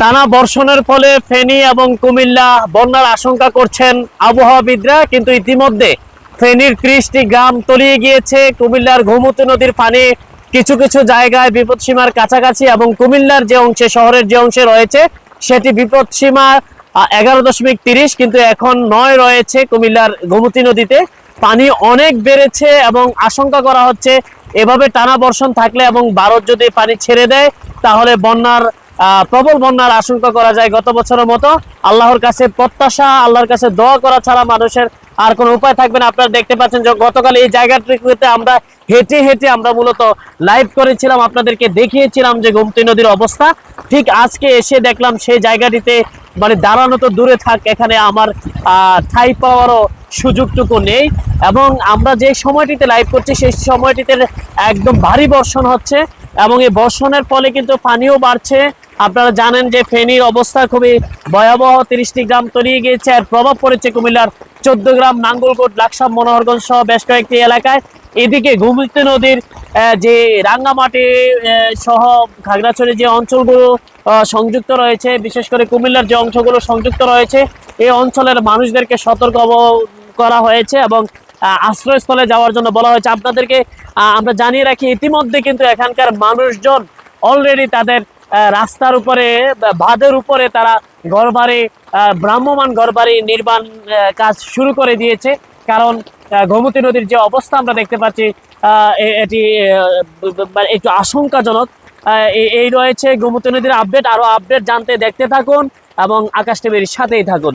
টানা বর্ষণের ফলে ফেনী এবং কুমিল্লা বন্যার আশঙ্কা করছেন আবহাওয়াবিদরা, কিন্তু ইতিমধ্যে ফেনীর ত্রিশটি গ্রাম তলিয়ে গিয়েছে। কুমিল্লার ঘুমুতু নদীর পানি কিছু কিছু জায়গায় বিপদসীমার কাছাকাছি এবং কুমিল্লার যে অংশে, শহরের যে অংশে রয়েছে, সেটি বিপদসীমা এগারো দশমিক তিরিশ, কিন্তু এখন নয় রয়েছে কুমিল্লার গোমতী নদীতে। পানি অনেক বেড়েছে এবং আশঙ্কা করা হচ্ছে এভাবে টানা বর্ষণ থাকলে এবং ভারত যদি পানি ছেড়ে দেয়, তাহলে বন্যার প্রবল বন্যার আশঙ্কা করা যায় গত বছরের মতো। আল্লাহর কাছে প্রত্যাশা, আল্লাহর কাছে দোয়া করা ছাড়া মানুষের আর কোনো উপায় থাকবে না। আপনারা দেখতে পাচ্ছেন যে গতকাল এই জায়গাটিতে আমরা হেঁটে হেঁটে আমরা মূলত লাইভ করেছিলাম, আপনাদেরকে দেখিয়েছিলাম যে গোমতী নদীর অবস্থা। ঠিক আজকে এসে দেখলাম সেই জায়গাটিতে মানে দাঁড়ানো তো দূরে থাক, এখানে আমার ঠাই পাওয়ারও সুযোগটুকু নেই। এবং আমরা যে সময়টিতে লাইভ করছি, সেই সময়টিতে একদম ভারী বর্ষণ হচ্ছে। এবং এই বর্ষণের ফলে কিন্তু পানিও বাড়ছে। আপনারা জানেন যে ফেনীর অবস্থা খুবই ভয়াবহ। তিরিশটি গ্রাম তলিয়ে গিয়েছে আর প্রভাব পড়েছে কুমিল্লার চোদ্দ গ্রাম নাঙ্গলকোট, লাকসাম, মনোহরগঞ্জ সহ বেশ কয়েকটি এলাকায়। এদিকে ঘুমতি নদীর যে রাঙ্গামাটি সহ খাগড়াছড়ি যে অঞ্চলগুলো সংযুক্ত রয়েছে, বিশেষ করে কুমিল্লার যে অংশগুলো সংযুক্ত রয়েছে, এই অঞ্চলের মানুষদেরকে সতর্ক করা হয়েছে এবং আশ্রয়স্থলে যাওয়ার জন্য বলা হয়েছে। আপনাদেরকে আমরা জানিয়ে রাখি, ইতিমধ্যে কিন্তু এখানকার মানুষজন অলরেডি তাদের রাস্তার উপরে বাঁধের উপরে তারা ঘরবাড়ি ভ্রাম্যমান ঘরবাড়ি নির্মাণ কাজ শুরু করে দিয়েছে। কারণ গোমতী নদীর যে অবস্থা আমরা দেখতে পাচ্ছি এটি মানে একটু আশঙ্কাজনক। এই রয়েছে গোমতী নদীর আপডেট। আরও আপডেট জানতে দেখতে থাকুন এবং আকাশ টিভির সাথেই থাকুন।